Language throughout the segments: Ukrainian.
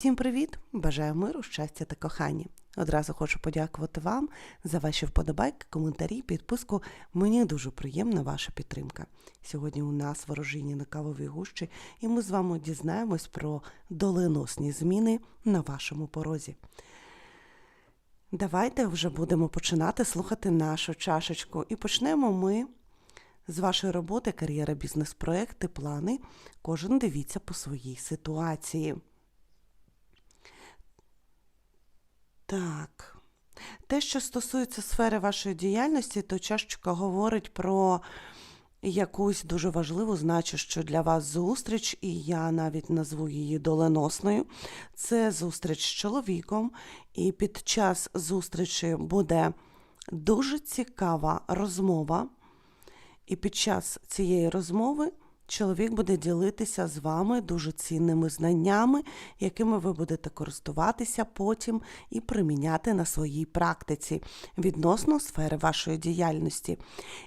Всім привіт! Бажаю миру, щастя та кохання. Одразу хочу подякувати вам за ваші вподобайки, коментарі, підписку. Мені дуже приємна ваша підтримка. Сьогодні у нас ворожіння на кавовій гущі, і ми з вами дізнаємось про доленосні зміни на вашому порозі. Давайте вже будемо починати слухати нашу чашечку. І почнемо ми з вашої роботи, кар'єра, бізнес-проекти, плани. Кожен дивіться по своїй ситуації. Так. Те, що стосується сфери вашої діяльності, то чашечка говорить про якусь дуже важливу, значущу для вас зустріч, і я навіть назву її доленосною. Це зустріч з чоловіком, і під час зустрічі буде дуже цікава розмова. І під час цієї розмови чоловік буде ділитися з вами дуже цінними знаннями, якими ви будете користуватися потім і приміняти на своїй практиці відносно сфери вашої діяльності.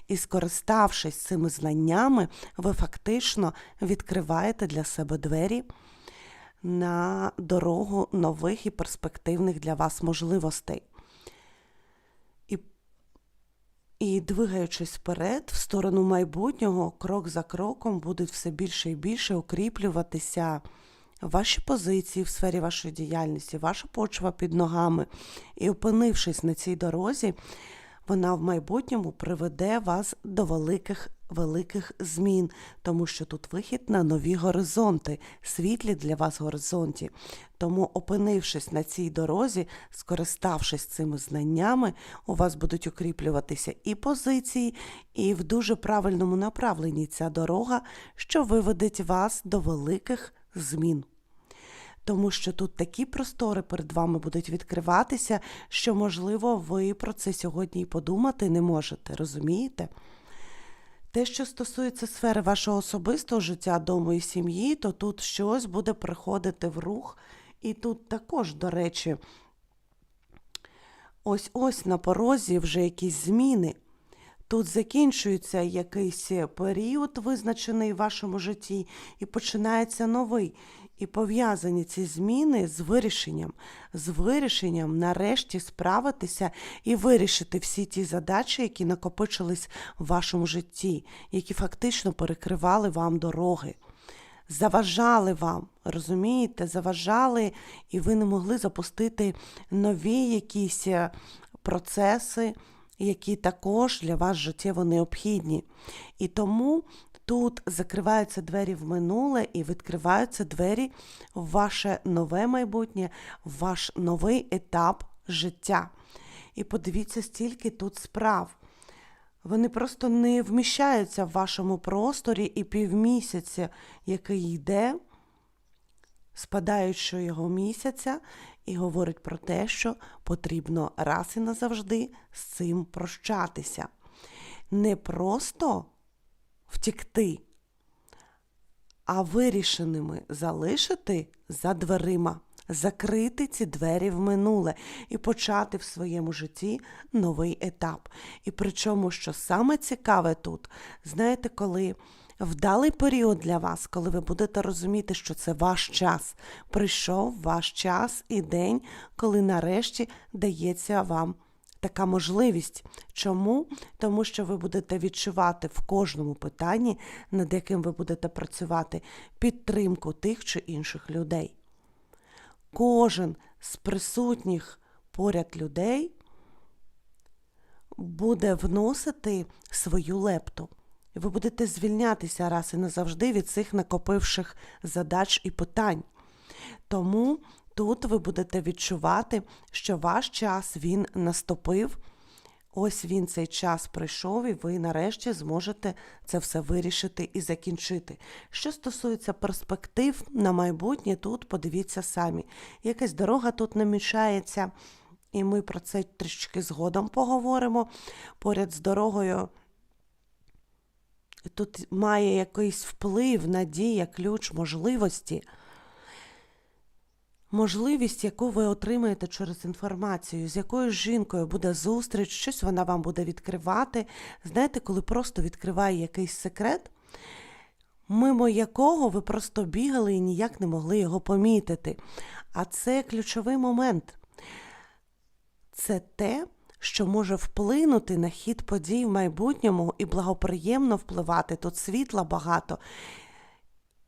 І скориставшись цими знаннями, ви фактично відкриваєте для себе двері на дорогу нових і перспективних для вас можливостей. І і двигаючись вперед, в сторону майбутнього, крок за кроком будуть все більше і більше укріплюватися ваші позиції в сфері вашої діяльності, ваша почва під ногами. І опинившись на цій дорозі, вона в майбутньому приведе вас до великих великих змін, тому що тут вихід на нові горизонти, світлі для вас горизонті. Тому, опинившись на цій дорозі, скориставшись цими знаннями, у вас будуть укріплюватися і позиції, і в дуже правильному направленні ця дорога, що виведеть вас до великих змін. Тому що тут такі простори перед вами будуть відкриватися, що, можливо, ви про це сьогодні і подумати не можете, розумієте? Те, що стосується сфери вашого особистого життя, дому і сім'ї, то тут щось буде приходити в рух. І тут також, до речі, ось ось на порозі вже якісь зміни. Тут закінчується якийсь період, визначений в вашому житті, і починається новий. І пов'язані ці зміни з вирішенням, з вирішенням нарешті справитися і вирішити всі ті задачі, які накопичились в вашому житті, які фактично перекривали вам дороги. Заважали вам, розумієте, заважали, і ви не могли запустити нові якісь е, процеси, які також для вас життєво необхідні. І тому Тут закриваються двері в минуле і відкриваються двері в ваше нове майбутнє, в ваш новий етап життя. І подивіться, стільки тут справ. Вони просто не вміщаються в вашому просторі і півмісяця, який йде, спадаючи його місяця, і говорить про те, що потрібно раз і назавжди з цим прощатися. Не просто втікти, а вирішеними залишити за дверима, закрити ці двері в минуле і почати в своєму житті новий етап. І причому, що саме цікаве тут, знаєте, коли. Вдалий період для вас, коли ви будете розуміти, що це ваш час. Прийшов ваш час і день, коли нарешті дається вам така можливість. Чому? Тому що ви будете відчувати в кожному питанні, над яким ви будете працювати, підтримку тих чи інших людей. Кожен з присутніх поряд людей буде вносити свою лепту. Ви будете звільнятися раз і назавжди від цих накопивших задач і питань. Тому Тут ви будете відчувати, що ваш час він наступив. Ось він цей час прийшов, і ви нарешті зможете це все вирішити і закінчити. Що стосується перспектив на майбутнє, тут подивіться самі. Якась дорога тут намішається, і ми про це трішки згодом поговоримо. Поряд з дорогою тут має якийсь вплив, надія, ключ, можливості можливість, яку ви отримаєте через інформацію, з якою жінкою буде зустріч, щось вона вам буде відкривати. Знаєте, коли просто відкриває якийсь секрет, мимо якого ви просто бігали і ніяк не могли його помітити. А це ключовий момент. Це те, що може вплинути на хід подій в майбутньому і благоприємно впливати. Тут світла багато.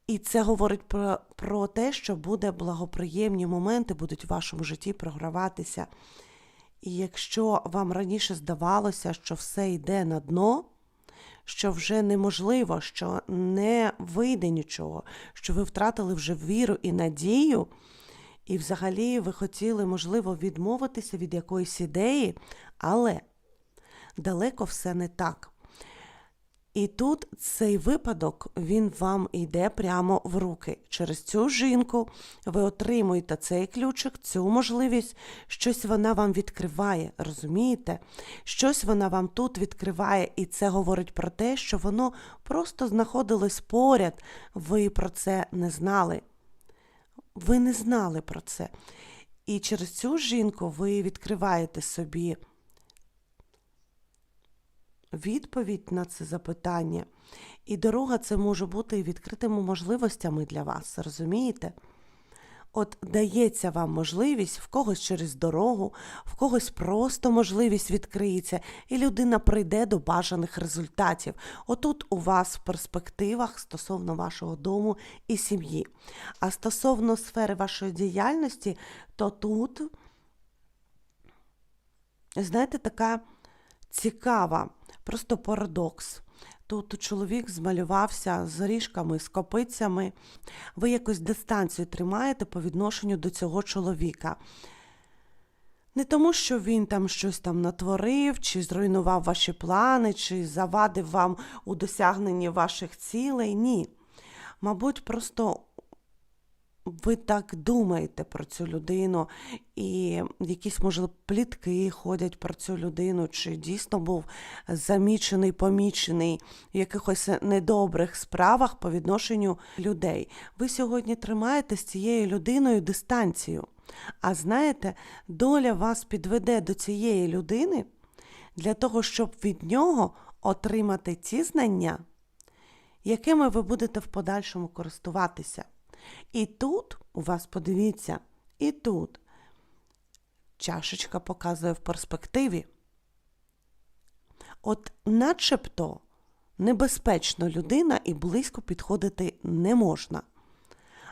І це говорить про, про те, що буде благоприємні моменти будуть в вашому житті програватися. І якщо вам раніше здавалося, що все йде на дно, що вже неможливо, що не вийде нічого, що ви втратили вже віру і надію, і взагалі ви хотіли, можливо, відмовитися від якоїсь ідеї, але далеко все не так. І тут цей випадок він вам йде прямо в руки. Через цю жінку ви отримуєте цей ключик, цю можливість, щось вона вам відкриває, розумієте? Щось вона вам тут відкриває, і це говорить про те, що воно просто знаходилось поряд. Ви про це не знали. Ви не знали про це. І через цю жінку ви відкриваєте собі відповідь на це запитання. І дорога це може бути відкритими можливостями для вас, розумієте? От дається вам можливість в когось через дорогу, в когось просто можливість відкриється, і людина прийде до бажаних результатів. Отут у вас в перспективах стосовно вашого дому і сім'ї. А стосовно сфери вашої діяльності, то тут, знаєте, така цікава, просто парадокс. Тут чоловік змалювався з ріжками, з копицями. Ви якось дистанцію тримаєте по відношенню до цього чоловіка. Не тому, що він там щось там натворив, чи зруйнував ваші плани, чи завадив вам у досягненні ваших цілей. Ні. Мабуть, просто ви так думаєте про цю людину, і якісь, можливо, плітки ходять про цю людину, чи дійсно був замічений, помічений в якихось недобрих справах по відношенню людей. Ви сьогодні тримаєте з цією людиною дистанцію. А знаєте, доля вас підведе до цієї людини для того, щоб від нього отримати ті знання, якими ви будете в подальшому користуватися. І тут у вас, подивіться, і тут чашечка показує в перспективі. От начебто небезпечно людина і близько підходити не можна.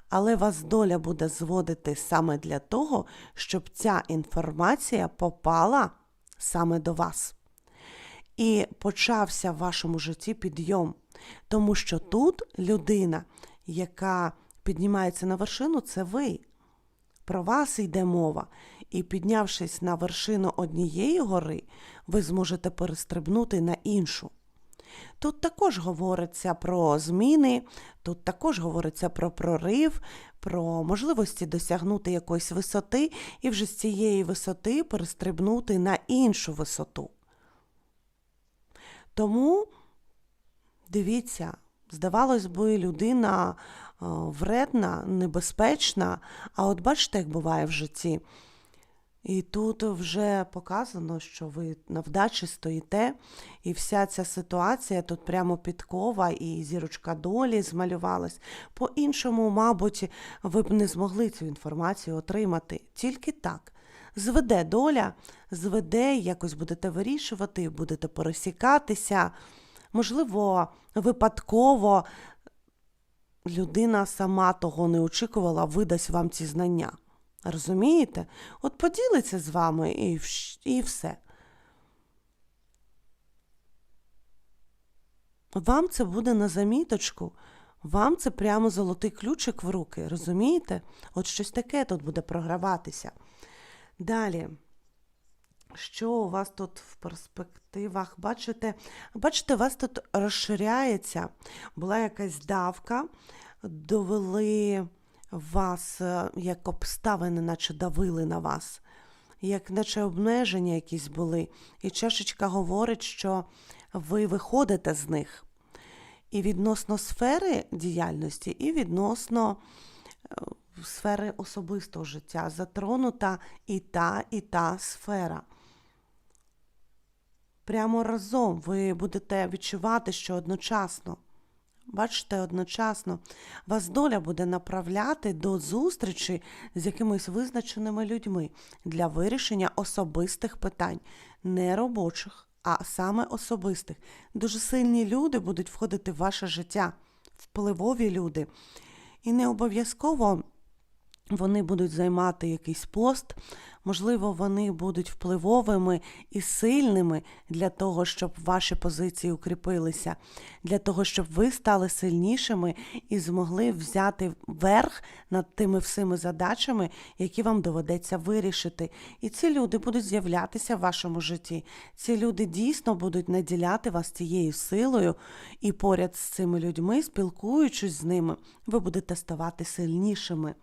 Але вас доля буде зводити саме для того, щоб ця інформація попала саме до вас. І почався в вашому житті підйом. Тому що тут людина, яка піднімається на вершину, це ви. Про вас йде мова. І піднявшись на вершину однієї гори, ви зможете перестрибнути на іншу. Тут також говориться про зміни, тут також говориться про прорив, про можливості досягнути якоїсь висоти і вже з цієї висоти перестрибнути на іншу висоту. Тому, дивіться, здавалось би, людина вредна, небезпечна, а от бачите, як буває в житті. І тут вже показано, що ви на вдачі стоїте, і вся ця ситуація тут прямо підкова, і зірочка долі змалювалась. По-іншому, мабуть, ви б не змогли цю інформацію отримати. Тільки так. Зведе доля, зведе, якось будете вирішувати, будете пересікатися. Можливо, випадково людина сама того не очікувала, видасть вам ці знання. Розумієте? От поділиться з вами і, і все. Вам це буде на заміточку, вам це прямо золотий ключик в руки, розумієте? От щось таке тут буде програватися. Далі. Що у вас тут в перспективах? Бачите, бачите, у вас тут розширяється, була якась давка, довели вас, е, як обставини, наче давили на вас, як наче обмеження якісь були. І чашечка говорить, що ви виходите з них. І відносно сфери діяльності, і відносно е, сфери особистого життя затронута і та, і та сфера прямо разом ви будете відчувати, що одночасно Бачите, одночасно вас доля буде направляти до зустрічі з якимись визначеними людьми для вирішення особистих питань, не робочих, а саме особистих. Дуже сильні люди будуть входити в ваше життя, впливові люди. І не обов'язково вони будуть займати якийсь пост, можливо, вони будуть впливовими і сильними для того, щоб ваші позиції укріпилися, для того, щоб ви стали сильнішими і змогли взяти верх над тими всіми задачами, які вам доведеться вирішити. І ці люди будуть з'являтися в вашому житті. Ці люди дійсно будуть наділяти вас цією силою, і поряд з цими людьми, спілкуючись з ними, ви будете ставати сильнішими.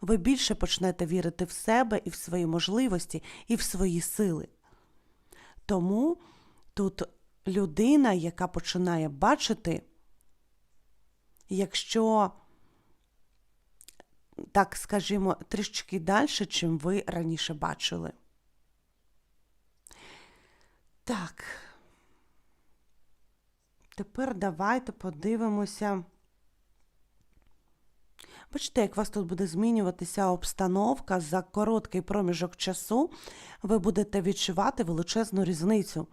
Ви більше почнете вірити в себе і в свої можливості, і в свої сили. Тому тут людина, яка починає бачити, якщо, так скажімо, трішки далі, чим ви раніше бачили. Так. Тепер давайте подивимося. Бачите, як у вас тут буде змінюватися обстановка за короткий проміжок часу, ви будете відчувати величезну різницю.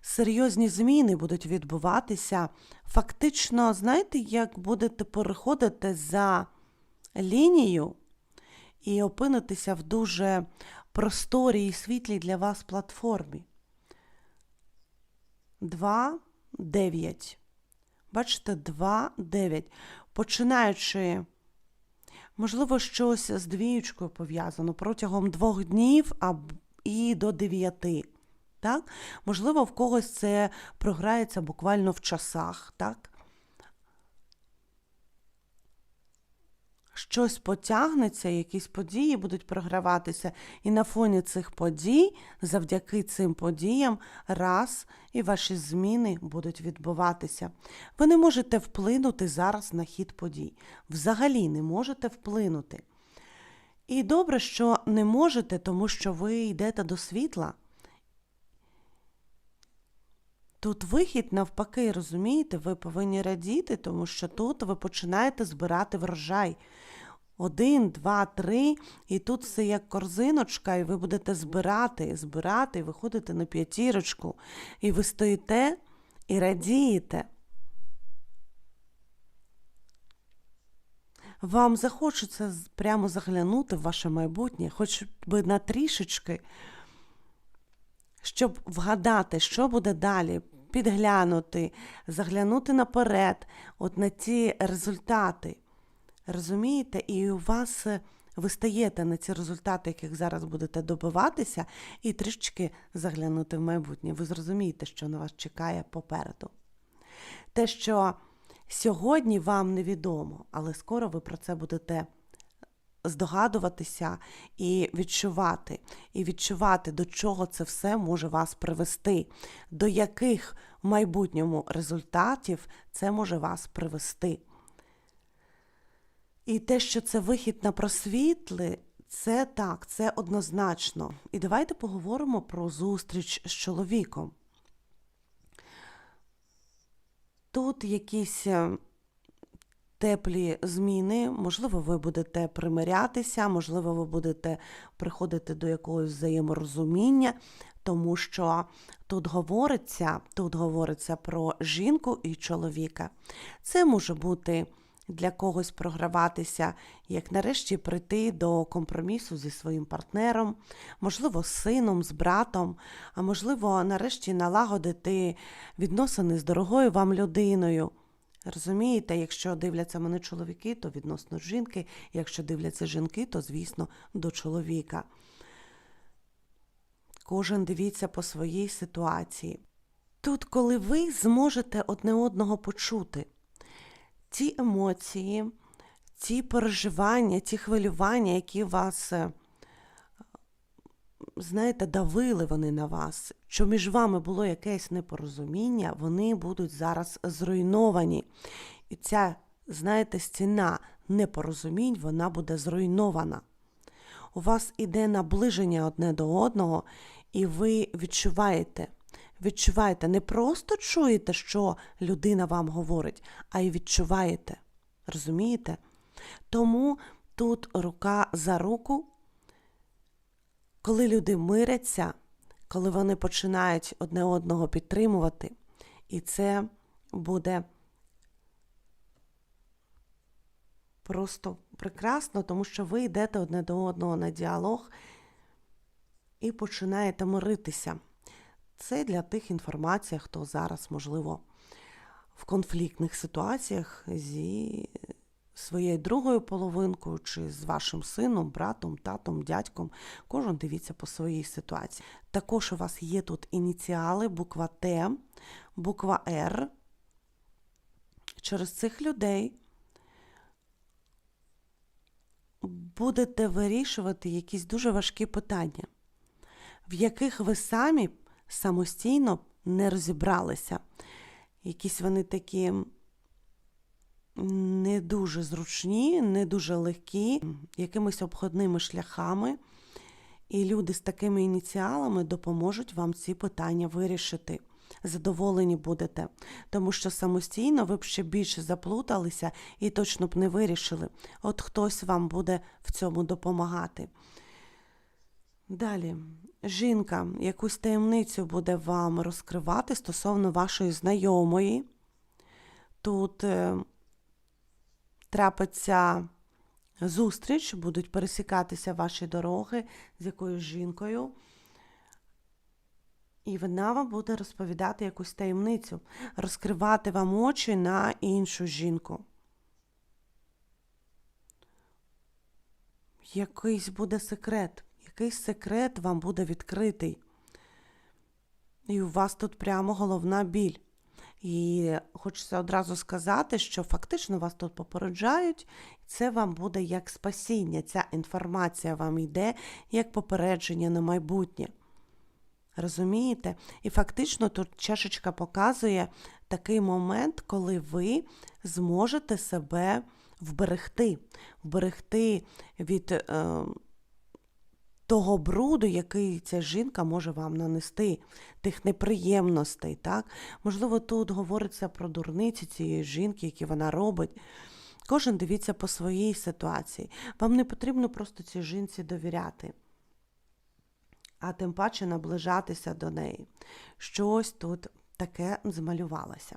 Серйозні зміни будуть відбуватися. Фактично, знаєте, як будете переходити за лінію і опинитися в дуже просторій і світлій для вас платформі. 2, 9. Бачите, 2, 9. Починаючи. Можливо, щось з двіючкою пов'язано протягом двох днів і до дев'яти. Так? Можливо, в когось це програється буквально в часах. так? Щось потягнеться, якісь події будуть програватися, і на фоні цих подій, завдяки цим подіям, раз і ваші зміни будуть відбуватися. Ви не можете вплинути зараз на хід подій. Взагалі не можете вплинути. І добре, що не можете, тому що ви йдете до світла. Тут вихід, навпаки, розумієте, ви повинні радіти, тому що тут ви починаєте збирати врожай. Один, два, три, і тут все як корзиночка, і ви будете збирати, збирати, і виходите на п'ятірочку. І ви стоїте і радієте. Вам захочеться прямо заглянути в ваше майбутнє, хоч би на трішечки, щоб вгадати, що буде далі, підглянути, заглянути наперед, от на ці результати. Розумієте, і у вас е, ви стаєте на ці результати, яких зараз будете добиватися, і трішки заглянути в майбутнє. Ви зрозумієте, що на вас чекає попереду. Те, що сьогодні вам невідомо, але скоро ви про це будете здогадуватися і відчувати, і відчувати, до чого це все може вас привести, до яких в майбутньому результатів це може вас привести. І те, що це вихід на просвітли, це так, це однозначно. І давайте поговоримо про зустріч з чоловіком. Тут якісь е, теплі зміни, можливо, ви будете примирятися, можливо, ви будете приходити до якогось взаєморозуміння, тому що тут говориться, тут говориться про жінку і чоловіка. Це може бути для когось програватися, як нарешті прийти до компромісу зі своїм партнером, можливо, з сином, з братом, а можливо, нарешті налагодити відносини з дорогою вам людиною. Розумієте, якщо дивляться мене чоловіки, то відносно жінки, якщо дивляться жінки, то, звісно, до чоловіка. Кожен дивіться по своїй ситуації. Тут, коли ви зможете одне одного почути, ті емоції, ті переживання, ті хвилювання, які вас, е, знаєте, давили вони на вас, що між вами було якесь непорозуміння, вони будуть зараз зруйновані. І ця, знаєте, стіна непорозумінь, вона буде зруйнована. У вас іде наближення одне до одного, і ви відчуваєте, Відчуваєте, не просто чуєте, що людина вам говорить, а й відчуваєте. Розумієте? Тому тут рука за руку, коли люди миряться, коли вони починають одне одного підтримувати, і це буде просто прекрасно, тому що ви йдете одне до одного на діалог і починаєте миритися. Це для тих інформацій, хто зараз, можливо, в конфліктних ситуаціях зі своєю другою половинкою, чи з вашим сином, братом, татом, дядьком. Кожен дивіться по своїй ситуації. Також у вас є тут ініціали, буква Т, буква Р. Через цих людей будете вирішувати якісь дуже важкі питання, в яких ви самі самостійно не розібралися. Якісь вони такі не дуже зручні, не дуже легкі, якимись обходними шляхами. І люди з такими ініціалами допоможуть вам ці питання вирішити. Задоволені будете, тому що самостійно ви б ще більше заплуталися і точно б не вирішили. От хтось вам буде в цьому допомагати. Далі, жінка якусь таємницю буде вам розкривати стосовно вашої знайомої. Тут е, трапиться зустріч, будуть пересікатися ваші дороги з якоюсь жінкою. І вона вам буде розповідати якусь таємницю, розкривати вам очі на іншу жінку. Якийсь буде секрет, якийсь секрет вам буде відкритий. І у вас тут прямо головна біль. І хочеться одразу сказати, що фактично вас тут попереджають, це вам буде як спасіння. Ця інформація вам йде як попередження на майбутнє. Розумієте? І фактично тут чашечка показує такий момент, коли ви зможете себе вберегти, вберегти від е, того бруду, який ця жінка може вам нанести, тих неприємностей. так? Можливо, тут говориться про дурниці цієї жінки, які вона робить. Кожен дивіться по своїй ситуації. Вам не потрібно просто цій жінці довіряти а тим паче наближатися до неї. Щось тут таке змалювалося.